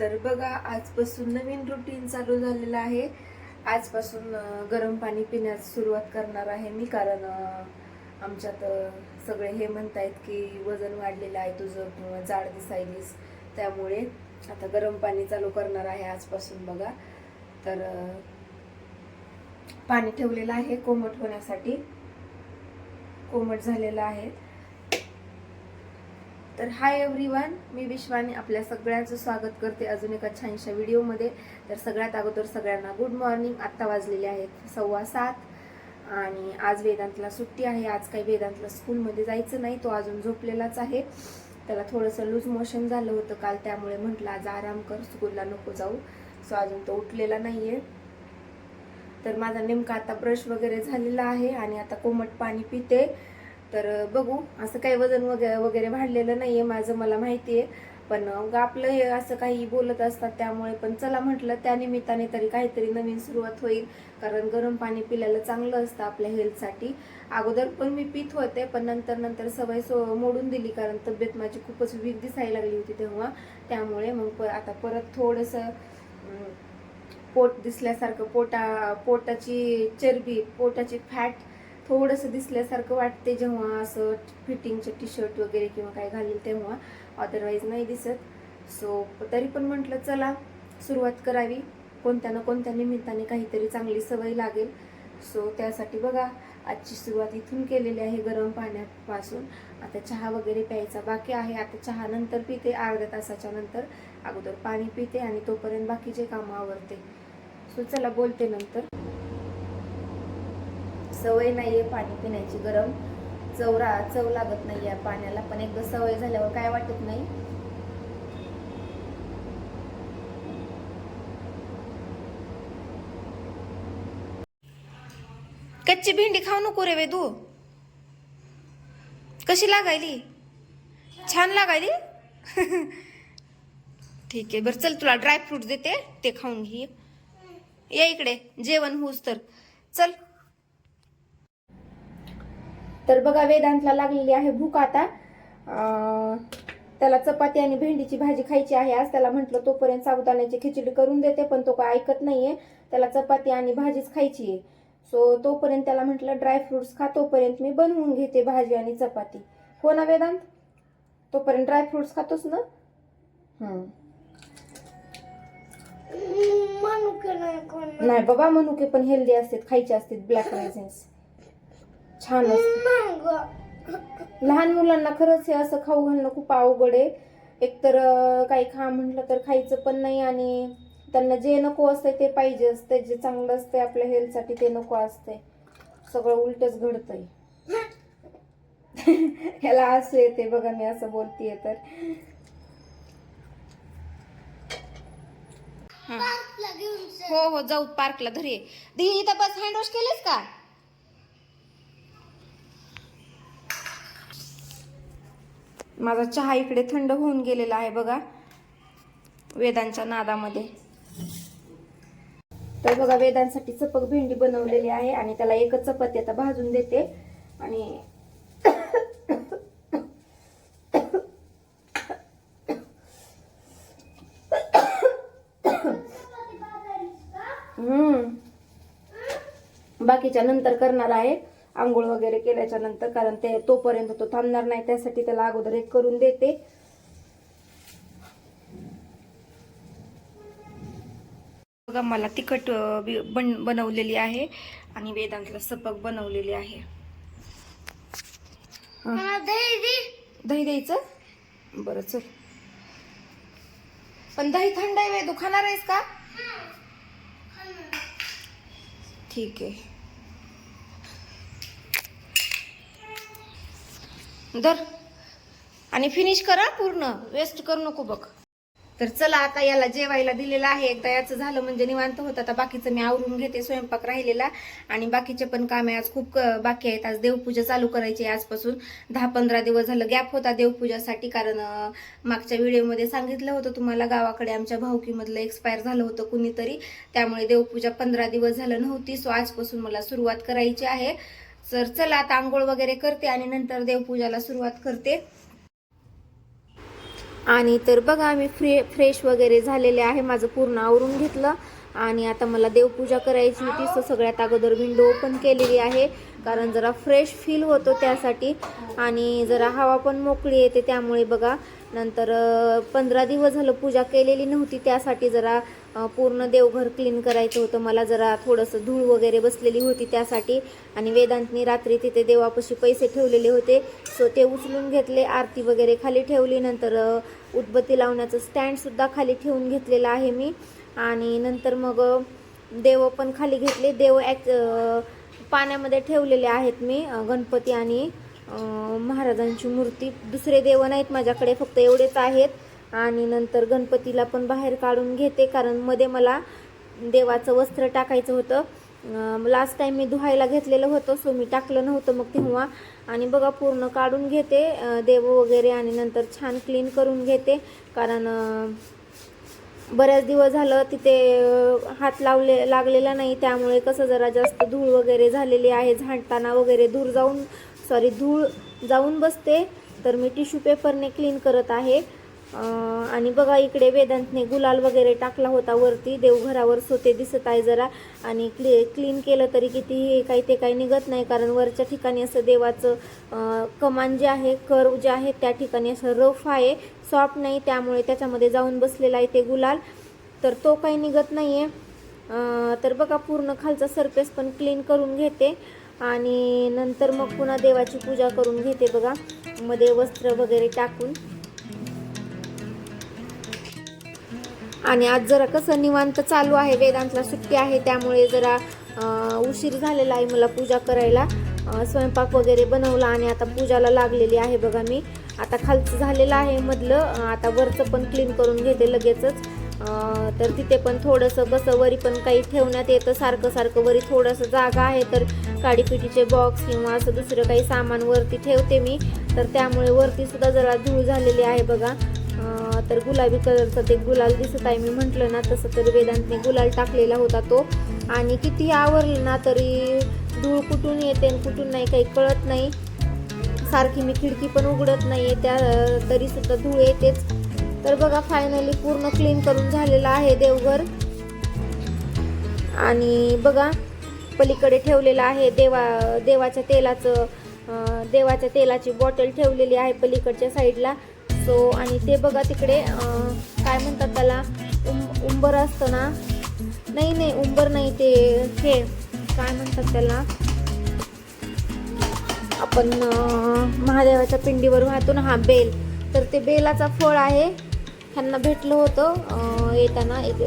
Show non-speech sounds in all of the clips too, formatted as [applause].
तर बघा आजपासून नवीन रुटीन चालू झालेलं आहे. आजपासून गरम पाणी पिण्यास सुरुवात करणार आहे मी कारण आमच्यात सगळे हे म्हणतायत की वजन वाढलेलं आहे तुझं जाड दिसायलीस. त्यामुळे आता गरम पाणी चालू करणार आहे आजपासून बघा. तर पाणी ठेवलेलं आहे कोमट होण्यासाठी. कोमट झालेलं आहे. तर हाय एव्हरीवन मी विश्वानी आपल्या सगळ्यांचं स्वागत करते अजून एका छानशा व्हिडिओमध्ये. तर सगळ्यात अगोदर सगळ्यांना गुड मॉर्निंग आत्ता वाजलेले आहेत सव्वा सात आणि आज वेदांतला सुट्टी आहे. आज काही वेदांतला स्कूलमध्ये जायचं नाही तो अजून झोपलेलाच आहे. त्याला थोडंसं लूज मोशन झालं होतं काल त्यामुळे म्हटलं आज आराम कर स्कूलला नको जाऊ. सो अजून तो उठलेला नाही आहे तर माझा नेमका आता ब्रश वगैरे झालेला आहे आणि आता कोमट पाणी पिते. तर बघू. असं काही वजन वगैरे वगैरे वाढलेलं नाही आहे माझं मला माहिती आहे पण आपलं हे असं काही बोलत असतात त्यामुळे पण चला म्हटलं त्या निमित्ताने तरी काहीतरी नवीन सुरुवात होईल. कारण गरम पाणी पिल्याला चांगलं असतं आपल्या हेल्थसाठी. अगोदर पण मी पित होते पण नंतर नंतर सवय सो मोडून दिली. कारण तब्येत माझी खूपच वीक दिसायला लागली होती तेव्हा. त्यामुळे मग प- आता परत थोडंसं पोट दिसल्यासारखं पोटा पोटाची चरबी पोटाची फॅट थोडंसं दिसल्यासारखं वाटते जेव्हा असं फिटिंगचे टी शर्ट वगैरे किंवा काय घालील तेव्हा. अदरवाईज नाही दिसत. सो तरी पण म्हटलं चला सुरुवात करावी. कोणत्या ना कोणत्या निमित्ताने काहीतरी चांगली सवय लागेल. सो त्यासाठी बघा आजची सुरुवात इथून केलेली आहे गरम पाण्यापासून. आता चहा वगैरे प्यायचा बाकी आहे. आता चहा नंतर पिते अर्ध्या तासाच्या नंतर. अगोदर पाणी पिते आणि तोपर्यंत बाकीचे कामं आवरते. सो चला बोलते नंतर. सवय नाहीये पाणी पिण्याची गरम चव रा चव लागत नाही आहे पाण्याला. पण एकदा सवय झाल्यावर काय वाटत नाही? कच्ची भेंडी खाऊ नको रे वेदू. कशी लागायली? छान लागायली? [laughs] ठीक आहे बरं चल तुला ड्रायफ्रूट देते ते खाऊन घे. ये इकडे जेवण होऊस तर. चल. तर बघा वेदांतला लागलेली आहे भूक आता. त्याला चपाती आणि भेंडीची भाजी खायची आहे. आज त्याला म्हटलं तोपर्यंत साबुदाण्याची खिचडी करून देते पण तो काय ऐकत नाहीये. त्याला चपाती आणि भाजीच खायची आहे. सो तोपर्यंत त्याला म्हटलं ड्रायफ्रुट्स खा तोपर्यंत मी बनवून घेते भाजी आणि चपाती. हो ना वेदांत? तोपर्यंत ड्रायफ्रुट्स खातोस ना? नाही बाबा मनुके पण हेल्दी असतात खायचे असतात ब्लॅक रायझन्स छान असते. लहान मुलांना खरंच हे असं खाऊ घालणं खूप अवघड आहे. एकतर काही खा म्हटलं तर खायचं पण नाही आणि त्यांना जे नको असतंय ते पाहिजे असते जे चांगलं असतंय आपल्या हेल्थसाठी ते नको असतंय. सगळं उलटच घडतंय. [laughs] ह्याला असं येते बघा मी असं बोलतीये तर. हो. हो जाऊ पार्कला धरी दी इथं बस हँड वॉश केलेस का? माझा चहा इकडे थंड होऊन गेलेला आहे बघा. वेदांच्या नादामध्ये. तर बघा वेदांसाठी चपक भेंडी बनवलेली आहे आणि त्याला एकच चपाती आता भाजून देते. आणि बाकीच्या नंतर करणार आहे. आंघोळ वगैरे केल्याच्यानंतर कारण ते तोपर्यंत तो थांबणार नाही त्यासाठी त्याला अगोदर एक करून देते. बघा मला तिखट बन बनवलेली आहे आणि वेदांतला सपक बनवलेली आहे. हा. दही द्यायचं? बरं चल. पण दही थंड आहे वेदू. खाणार आहेस का? ठीक आहे. धर. आणि फिनिश करा पूर्ण. वेस्ट करू नको बघ. तर चला आता याला जेवायला दिलेलं आहे. एकदा याचं झालं म्हणजे निवांत होतं. आता बाकीचं मी आवरून घेते. स्वयंपाक राहिलेला. आणि बाकीचे पण कामे आज खूप क- बाकी आहेत. आज देवपूजा चालू करायची आहे आजपासून. दहा पंधरा दिवस झालं गॅप होता देवपूजासाठी कारण मागच्या व्हिडिओमध्ये सांगितलं होतं तुम्हाला गावाकडे आमच्या भाऊकीमधलं एक्सपायर झालं होतं कुणीतरी. त्यामुळे देवपूजा पंधरा दिवस झालं नव्हती. सो आजपासून मला सुरुवात करायची आहे. तर चला आता आंघोळ वगैरे करते आणि नंतर देवपूजाला सुरुवात करते. आणि तर बघा मी फ्रे फ्रेश वगैरे झालेले आहे. माझं पूर्ण आवरून घेतलं. आणि आता मला देवपूजा करायची होती सो सगळ्यात अगोदर विंडो ओपन केलेली आहे. कारण जरा फ्रेश फील होतो त्यासाठी. आणि जरा हवा पण मोकळी येते त्यामुळे बघा. नंतर पंधरा दिवस झालं पूजा केलेली नव्हती त्यासाठी जरा पूर्ण देवघर क्लीन करायचं होतं. मला जरा थोडंसं धूळ वगैरे बसलेली होती त्यासाठी. आणि वेदांतनी रात्री तिथे देवापाशी पैसे ठेवलेले होते. सो ते उचलून घेतले आरती वगैरे खाली ठेवली. नंतर उदबत्ती लावण्याचं स्टँडसुद्धा खाली ठेवून घेतलेलं आहे मी. आणि नंतर मग देव पण खाली घेतले. देव ॲक् पाण्यामध्ये ठेवलेले आहेत मी गणपती आणि महाराजांची मूर्ती. दुसरे देव नाहीत माझ्याकडे फक्त एवढेच आहेत. आणि नंतर गणपतीला पण बाहेर काढून घेते कारण मध्ये मला देवाचं वस्त्र टाकायचं होतं. लास्ट टाइम मी धुवायला घेतलेलं होतं सो मी टाकलं नव्हतं मग तेव्हा. आणि बघा पूर्ण काढून घेते देव वगैरे आणि नंतर छान क्लीन करून घेते. कारण बऱ्याच दिवस झालं तिथे हात लावले लागलेला नाही. त्यामुळे कसं जरा जास्त धूळ वगैरे झालेली आहे झाडताना वगैरे धूळ जाऊन सॉरी धूळ जाऊन बसते. तर मी टिश्यू पेपरने क्लीन करत आहे. आणि बघा इकडे वेदांतने गुलाल वगैरे टाकला होता वरती. देवघरावर सोते दिसत आहे जरा. आणि क्ली क्लीन केलं तरी कितीही काही ते काही निघत नाही कारण वरच्या ठिकाणी असं देवाचं कमान जे आहे कर्व जे आहे त्या ठिकाणी असं रफ आहे. सॉफ्ट नाही त्यामुळे त्याच्यामध्ये जाऊन बसलेला आहे ते गुलाल. तर तो काही निघत नाही आहे तर बघा पूर्ण खालचा सरफेस पण क्लीन करून घेते. आणि नंतर मग पुन्हा देवाची पूजा करून घेते बघा. मध्ये वस्त्र वगैरे टाकून. आणि आज जरा कसं निवांत चालू आहे वेदांतला सुट्टी आहे त्यामुळे जरा उशीर झालेला आहे मला पूजा करायला. स्वयंपाक वगैरे बनवला आणि आता पूजाला लागलेली आहे बघा मी. आता खालचं झालेलं आहे मधलं आता वरचं पण क्लीन करून घेते लगेचच. तर तिथे पण थोडंसं कसं वरी पण काही ठेवण्यात येतं सारखं सारखं वरी थोडंसं जागा आहे तर काडीपिटीचे बॉक्स किंवा असं दुसरं काही सामान वरती ठेवते मी. तर त्यामुळे वरती सुद्धा जरा धूळ झालेली आहे बघा. तर गुलाबी कलरचा ते गुलाल दिसत आहे. मी म्हटलं ना तसं तर वेदांतने गुलाल टाकलेला होता तो. आणि किती आवरलं ना तरी धूळ कुठून येते आणि कुठून नाही काही कळत नाही. सारखी मी खिडकी पण उघडत नाहीये त्या तरी सुद्धा धूळ येतेच. तर बघा फायनली पूर्ण क्लीन करून झालेलं आहे देवघर. आणि बघा पलीकडे ठेवलेलं आहे देवा देवाच्या तेलाचं देवाच्या तेलाची बॉटल ठेवलेली आहे पलीकडच्या साईडला सो आणि ते बघा तिकडे काय म्हणतात त्याला उं उंबर असतं ना? नाही नाही उंबर नाही ते हे काय म्हणतात त्याला? आपण महादेवाच्या पिंडीवर वाहतो ना हा बेल तर ते बेलाचा फळ आहे. ह्यांना भेटलं होतं येताना एक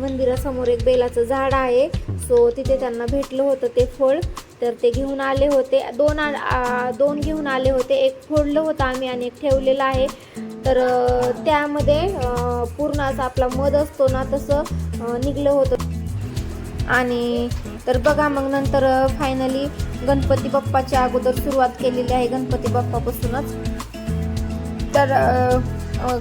मंदिरासमोर एक बेलाचं झाड आहे. सो तिथे त्यांना भेटलं होतं ते फळ. तर ते घेऊन आले होते. दोन आ- दोन घेऊन आले होते. एक फोडलं होतं आम्ही आणि एक ठेवलेलं आहे. तर त्यामध्ये पूर्ण असा आपला मध असतो ना तसं निघलं होतं. आणि तर बघा मग नंतर फायनली गणपती बाप्पाच्या अगोदर सुरुवात केलेली आहे गणपती बाप्पापासूनच. तर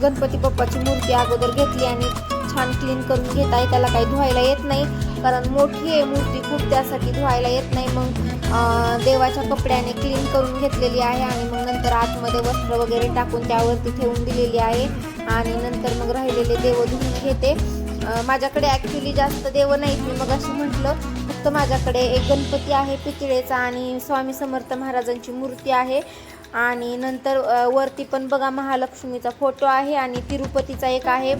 गणपती बाप्पाची मूर्ती अगोदर घेतली आणि छान क्लीन करून घेत आहे. त्याला काही धुवायला येत नाही. कारण मोठी आहे मूर्ती खूप त्यासाठी धुवायला येत नाही. मग देवाच्या कपड्याने क्लीन करून घेतलेली आहे आणि मग नंतर आतमध्ये वस्त्र वगैरे टाकून त्यावरती ठेवून दिलेली आहे. आणि नंतर मग राहिलेले देव धुवून घेते. माझ्याकडे ॲक्च्युली जास्त देव नाहीत. मी मग असं म्हटलं फक्त माझ्याकडे एक गणपती आहे पितळेचा आणि स्वामी समर्थ महाराजांची मूर्ती आहे. आणि नंतर वरती पण बघा महालक्ष्मीचा फोटो आहे आणि तिरुपतीचा एक आहे.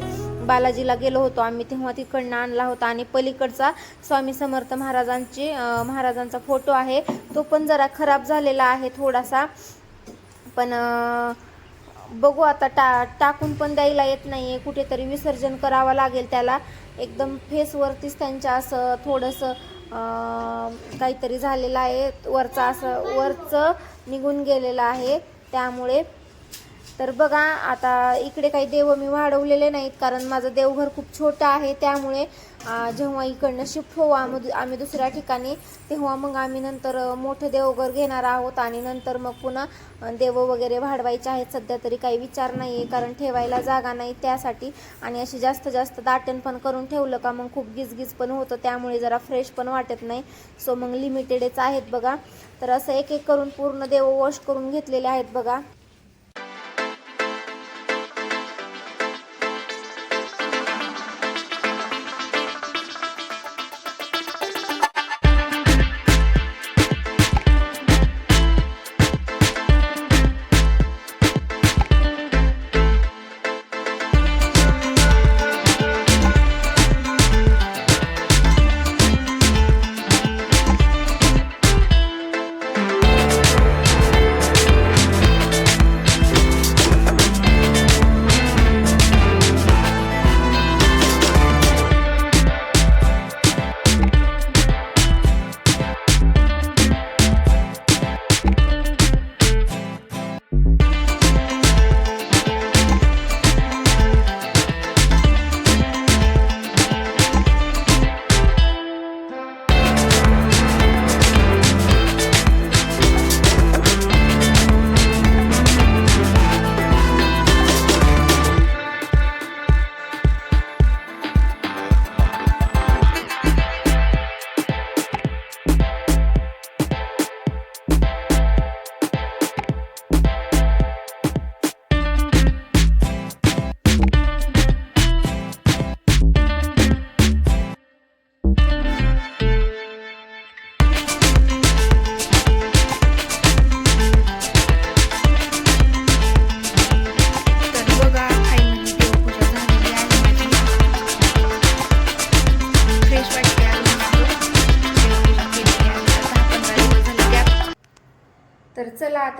बालाजीला गेलो होतो. आम्ही तेव्हा तिकडनं आणला होता. आणि पलीकडचा स्वामी समर्थ महाराजांची महाराजांचा फोटो आहे. तो पण जरा खराब झालेला आहे थोडासा. पण बघू आता टा टाकून पण द्यायला येत नाही आहे कुठेतरी विसर्जन करावं लागेल त्याला. एकदम फेसवरतीच त्यांच्या असं थोडंसं काहीतरी झालेलं आहे. वरचं असं वरचं निघून गेलेलं आहे. त्यामुळे तर बघा आता इकडे काही देव मी वाढवलेले नाहीत कारण माझं देवघर खूप छोटं आहे. त्यामुळे जेव्हा इकडनं शिफ्ट होऊ आम्ही आम्ही दुसऱ्या ठिकाणी तेव्हा मग आम्ही नंतर मोठं देवघर घेणार आहोत आणि नंतर मग पुन्हा देव वगैरे वाढवायचे आहेत. सध्या तरी काही विचार नाही आहे कारण ठेवायला जागा नाही त्यासाठी. आणि अशी जास्त जास्त दाटण पण करून ठेवलं का मग खूप गिजगिज पण होतं. त्यामुळे जरा फ्रेश पण वाटत नाही. सो मग लिमिटेडच आहेत बघा. तर असं एक एक करून पूर्ण देव वॉश करून घेतलेले आहेत बघा.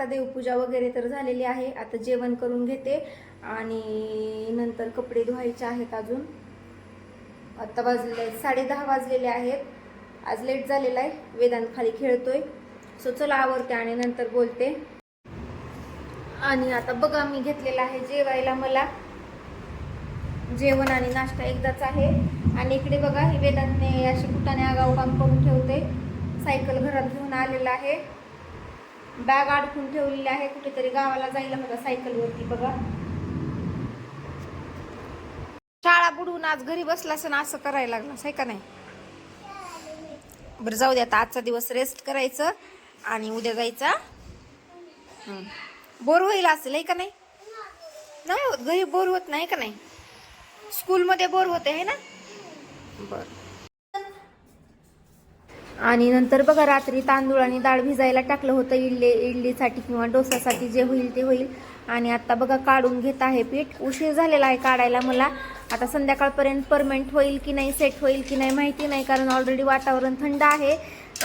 आता देवपूजा वगैरे तर झालेली आहे. आता जेवण करून घेते आणि नंतर कपडे धुवायचे आहेत अजून. आत्ता वाजलेले साडेदहा साडे दहा वाजलेले आहेत. आज लेट झालेला आहे. वेदांत खाली खेळतोय. सो चला आवडते आणि नंतर बोलते. आणि आता बघा मी घेतलेला आहे जेवायला मला. जेवण आणि नाश्ता एकदाच आहे. आणि इकडे बघा हे वेदांतने अशी कुटाने आगाऊ काम करून ठेवते. सायकल घरात घेऊन आलेला आहे. बॅग अडकून ठेवलेली आहे कुठेतरी गावाला जायला होता सायकलवरती बघा. शाळा बुडवून आज घरी बसला असं असं करायला लागला आहे का नाही? बरं जाऊ दे आता आजचा दिवस रेस्ट करायचं आणि उद्या जायचा बोर होईल असेल आहे का नाही? नाही होत घरी बोर होत नाही का नाही? स्कूलमध्ये बोर होते आहे ना? बरं. आणि नंतर बघा रात्री तांदूळ आणि डाळ भिजायला टाकलं होतं इडली इडलीसाठी किंवा डोसासाठी जे होईल ते होईल. आणि आता बघा काढून घेत आहे पीठ. उशीर झालेला आहे काढायला मला. आता संध्याकाळपर्यंत परमेंट होईल की नाही सेट होईल की नाही माहिती नाही कारण ऑलरेडी वातावरण थंड आहे.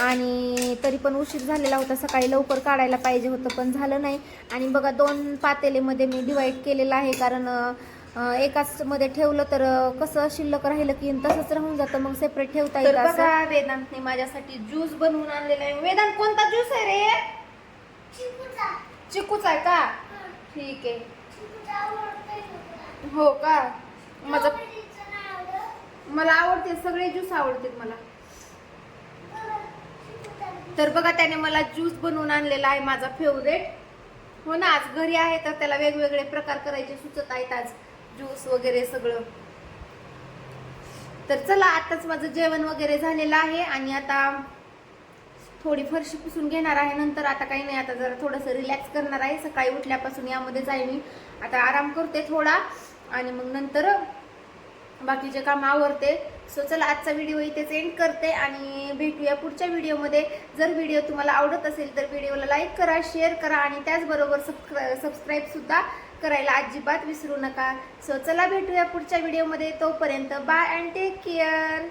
आणि तरी पण उशीर झालेला होता. सकाळी लवकर काढायला पाहिजे होतं पण झालं नाही. आणि बघा दोन पातेलेमध्ये मी डिवाईड केलेलं आहे कारण एकाच मध्ये ठेवलं तर कसं शिल्लक राहिलं की तसंच राहून जातं. मग सेपरेट ठेवता येईल बघा वेदांतने माझ्यासाठी ज्यूस बनवून आणलेला आहे. वेदांत कोणता ज्यूस आहे रे? चिकूचा. चिकूचा आहे का? ठीक आहे. हो का? माझं. मला आवडते सगळे ज्यूस आवडतात मला. तर बघा त्याने मला ज्यूस बनवून आणलेला आहे माझा फेवरेट हो ना आज घरी आहे तर त्याला वेगवेगळे प्रकार करायचे सुचत आहेत आज. ज्यूस वगैरे सगळं. तर चला आताच माझं जेवण वगैरे झालेलं आहे आणि आता थोडी फरशी पुसून घेणार आहे. नंतर आता काही नाही आता जरा थोडंसं रिलॅक्स करणार आहे. सकाळी उठल्यापासून यामध्ये जाईल मी. आता आराम करते थोडा आणि मग नंतर बाकीचे काम आवरते. सो चला आजचा व्हिडिओ इथेच एंड करते आणि भेटूया पुढच्या व्हिडिओमध्ये जर व्हिडिओ तुम्हाला आवडत असेल तर व्हिडिओला लाईक करा शेअर करा आणि त्याचबरोबर सबस्क्रा सबस्क्राईबसुद्धा करायला अजिबात विसरू नका. सो चला भेटूया पुढच्या व्हिडिओमध्ये तोपर्यंत बाय अँड टेक केअर